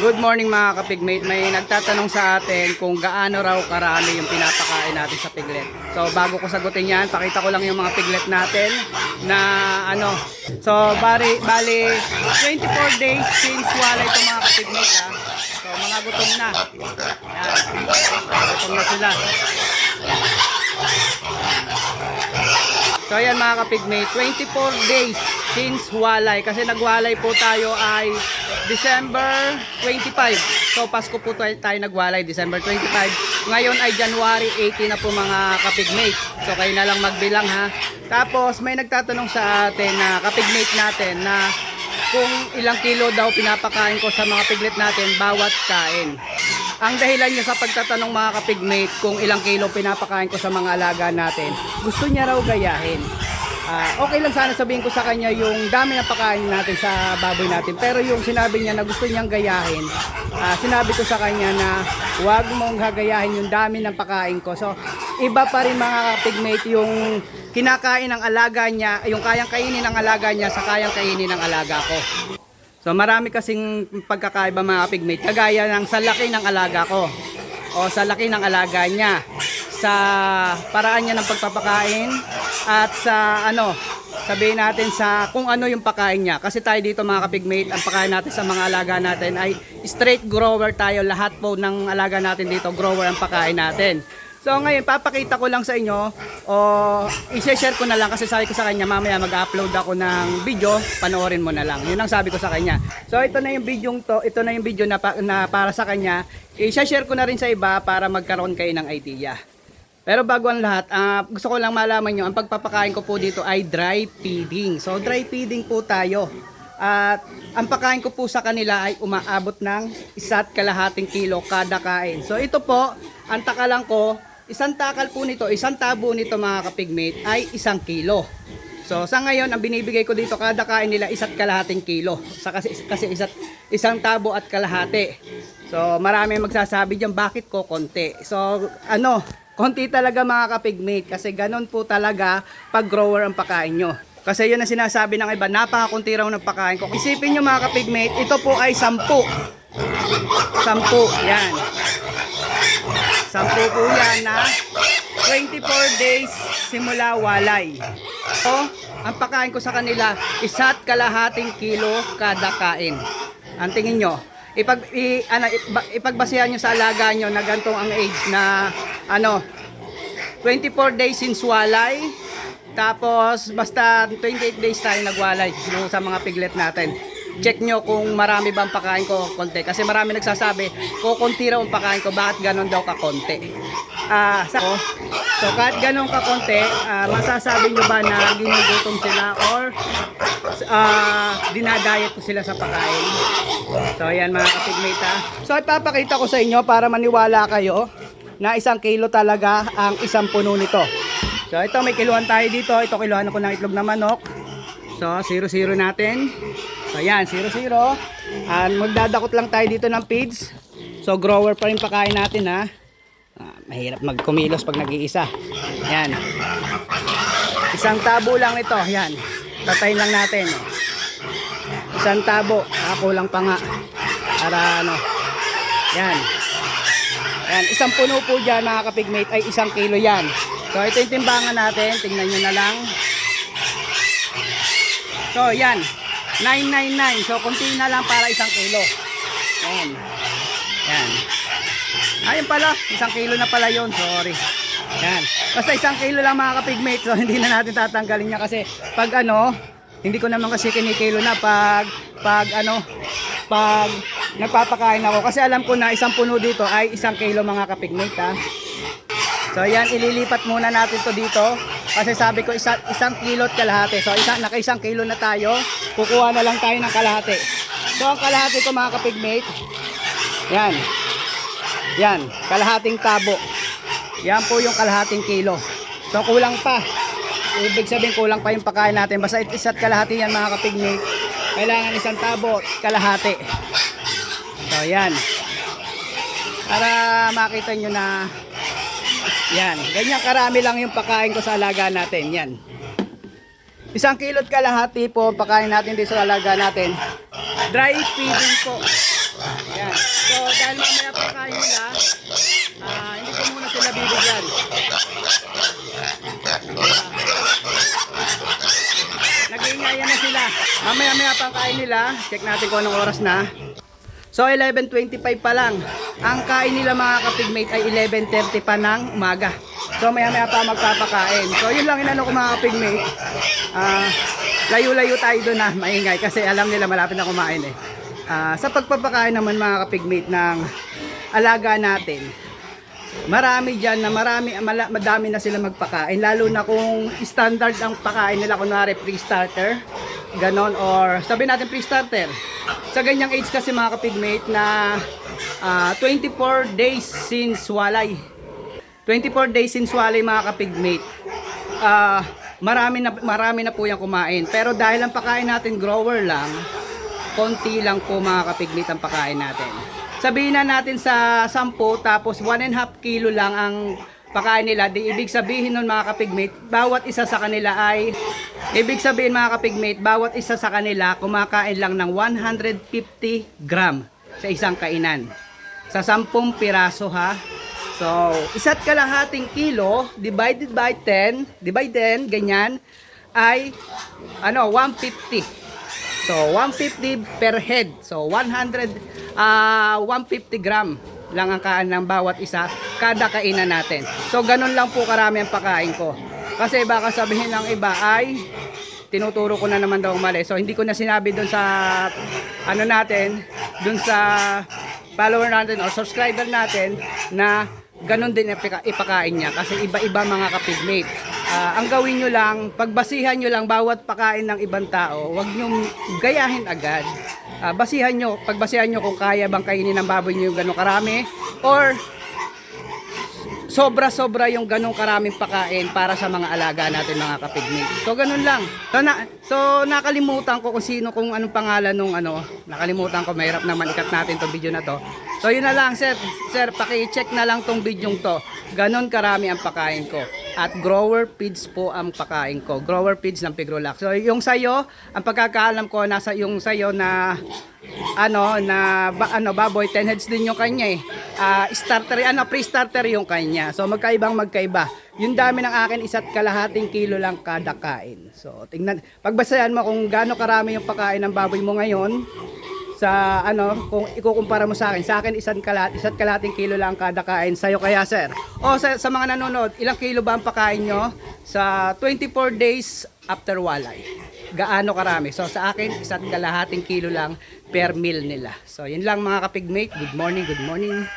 Good morning mga kapigmate. May nagtatanong sa atin kung gaano raw karami yung pinapakain natin sa piglet. So bago ko sagutin yan, pakita ko lang yung mga piglet natin na ano. So bali, bali 24 days since wala itong mga kapigmate ha. So mga gutom na. Gutom na sila. So ayan mga kapigmate, 24 days since walay. Kasi nagwalay po tayo ay December 25. So Pasko po tayo, tayo nagwalay, December 25. Ngayon ay January 18 na po mga kapigmate. So kayo na lang magbilang ha. Tapos may nagtatanong sa atin na kapigmate natin na kung ilang kilo daw pinapakain ko sa mga piglet natin bawat kain. Ang dahilan niya sa pagtatanong mga kapigmate kung ilang kilo pinapakain ko sa mga alaga natin, gusto niya raw gayahin. Ah, okay lang sana sabihin ko sa kanya yung dami na pakain natin sa baboy natin. Pero yung sinabi niya na gusto niyang gayahin, ah, sinabi ko sa kanya na huwag mong gagayahin yung dami ng pakain ko. So, iba pa rin mga kapigmate yung kinakain ng alaga niya, yung kayang kainin ng alaga niya sa kayang kainin ng alaga ko. So marami kasing pagkakaiba mga pigmate. Kagaya ng sa laki ng alaga ko. O sa laki ng alaga niya. Sa paraan niya ng pagpapakain. At sa ano, sabihin natin sa kung ano yung pakain niya. Kasi tayo dito mga kapigmate, ang pakain natin sa mga alaga natin ay straight grower tayo. Lahat po ng alaga natin dito, grower ang pakain natin. So ngayon, papakita ko lang sa inyo o i-share ko na lang kasi sabi ko sa kanya mamaya mag-upload ako ng video, panoorin mo na lang. Yun ang sabi ko sa kanya. So ito na yung video to, ito na yung video na, pa- na para sa kanya. I-share ko na rin sa iba para magkaroon kayo ng idea. Pero bago ang lahat, ah, gusto ko lang malaman nyo, ang pagpapakain ko po dito ay dry feeding. So dry feeding po tayo. At ang pagkain ko po sa kanila ay umaabot ng isa't kalahating kilo kada kain. So ito po, ang takalang ko, isang takal po nito, isang tabo nito mga kapigmate ay isang kilo. So sa ngayon, ang binibigay ko dito kada kain nila isa't kalahating kilo. Sa kasi, kasi isa't, isang tabo at kalahati. So marami magsasabi diyan bakit ko konti. So ano, konti talaga mga kapigmate kasi ganun po talaga pag grower ang pakain nyo. Kasi yun ang sinasabi ng iba, napakakunti raw ng pakain ko. Isipin nyo mga kapigmate, ito po ay sampu. Sampu, yan. Sampu po yan na 24 days simula walay. So, ang pakain ko sa kanila, isa't kalahating kilo kada kain. Ang tingin nyo, ipag, i, ano, ipa- ipagbasihan nyo sa alaga nyo na gantong ang age na ano, 24 days since walay, tapos basta 28 days tayo nagwalay sa mga piglet natin. Check nyo kung marami bang pakain ko konti. Kasi marami nagsasabi, kukunti raw ang pakain ko, bakit ganon daw kakonti? Ah, sa So kahit ganon kakonti, ah, masasabi nyo ba na ginugutom sila or ah, dinadayet ko sila sa pakain? So ayan mga kapigmate ha. So ipapakita ko sa inyo para maniwala kayo na isang kilo talaga ang isang puno nito. So ito may kiluhan tayo dito. Ito kiluhan ko ng itlog na manok. So 0-0 natin. So ayan 0-0. And magdadakot lang tayo dito ng feeds. So grower pa rin pakain natin ha. Ah, mahirap magkumilos pag nag-iisa. Yan. Isang tabo lang ito. Yan. Tatayin lang natin. Isang tabo. Ako lang pa nga. Para ano. Yan. Yan. Isang puno po dyan mga kapigmate ay isang kilo yan. So ito yung timbangan natin. Tingnan nyo na lang. So yan. 999. So kunti na lang para isang kilo. Yan. Yan. Ayun pala, isang kilo na pala yon sorry. Yan. Basta isang kilo lang mga kapigmate, so hindi na natin tatanggalin niya kasi pag ano, hindi ko naman kasi kinikilo na pag, pag ano, pag nagpapakain ako. Kasi alam ko na isang puno dito ay isang kilo mga kapigmate ha. So yan, ililipat muna natin to dito. Kasi sabi ko isa, isang kilo at kalahati. So isa, naka isang kilo na tayo. Kukuha na lang tayo ng kalahati. So ang kalahati ko mga kapigmate, yan. Yan, kalahating tabo. Yan po yung kalahating kilo. So kulang pa. Ibig sabihin kulang pa yung pagkain natin. Basta isa't kalahati yan mga kapigmate. Kailangan isang tabo, kalahati. So yan. Para makita nyo na yan. Ganyan karami lang yung pakain ko sa alaga natin. Yan. Isang kilot kalahati po pakain natin dito sa alaga natin. Dry feeding po. Yan. So, dahil mamaya pakain nila, uh, hindi ko muna sila bibigyan. Nag-iingayan na sila. Mamaya-maya pakain nila. Check natin kung anong oras na. So 11.25 pa lang. Ang kain nila mga kapigmate ay 11.30 pa ng umaga. So maya maya pa magpapakain. So yun lang inano ko mga kapigmate. Ah, layo-layo tayo doon na maingay kasi alam nila malapit na kumain eh. Ah, sa pagpapakain naman mga kapigmate ng alaga natin. Marami dyan na marami, mala, madami na sila magpakain. Lalo na kung standard ang pakain nila, kunwari pre-starter, ganon, or sabi natin pre-starter. Sa ganyang age kasi mga kapigmate na ah, 24 days since walay. 24 days since walay mga kapigmate. Ah, marami na marami na po yung kumain. Pero dahil ang pakain natin grower lang, konti lang po mga kapigmate ang pakain natin. Sabihin na natin sa 10 tapos 1 and half kilo lang ang pakain nila. Di ibig sabihin nun mga kapigmate, bawat isa sa kanila ay ibig sabihin mga kapigmate, bawat isa sa kanila kumakain lang ng 150 gram sa isang kainan. Sa 10 piraso ha. So, isa't kalahating kilo divided by 10, divide 10, ganyan, ay ano, 150. So, 150 per head. So, 100, ah 150 gram lang ang kaan ng bawat isa kada kainan natin. So, ganun lang po karami ang pakain ko. Kasi baka sabihin ng iba ay tinuturo ko na naman daw mali. So, hindi ko na sinabi doon sa ano natin, doon sa follower natin or subscriber natin na ganun din ipaka- ipakain niya kasi iba-iba mga kapigmate. Ah, ang gawin nyo lang, pagbasihan nyo lang bawat pakain ng ibang tao, huwag nyo gayahin agad. Ah, basihan nyo, pagbasihan nyo kung kaya bang kainin ng baboy nyo yung ganun karami or sobra-sobra yung ganong karaming pakain para sa mga alaga natin mga kapigmate. So ganun lang. So, na, so nakalimutan ko kung sino kung anong pangalan nung ano, nakalimutan ko mahirap naman ikat natin tong video na to. So yun na lang sir, sir paki-check na lang tong video to. Ganon karami ang pakain ko. At grower feeds po ang pakain ko. Grower feeds ng Pigrolac. So yung sayo, ang pagkakaalam ko nasa yung sayo na ano na ba, ano baboy 10 heads din yung kanya eh. Ah, starter ano pre-starter yung kanya. So magkaibang magkaiba. Yung dami ng akin isa't kalahating kilo lang kada kain. So tingnan pagbasayan mo kung gaano karami yung pagkain ng baboy mo ngayon sa ano kung ikukumpara mo sa akin sa akin isang kalat isa't kalating kilo lang kada kain sa'yo. Kaya sir o sa, sa mga nanonood ilang kilo ba ang pakain nyo sa 24 days after walay? Gaano karami? So sa akin isa't kalahating kilo lang per meal nila. So yun lang mga kapigmate. Good morning good morning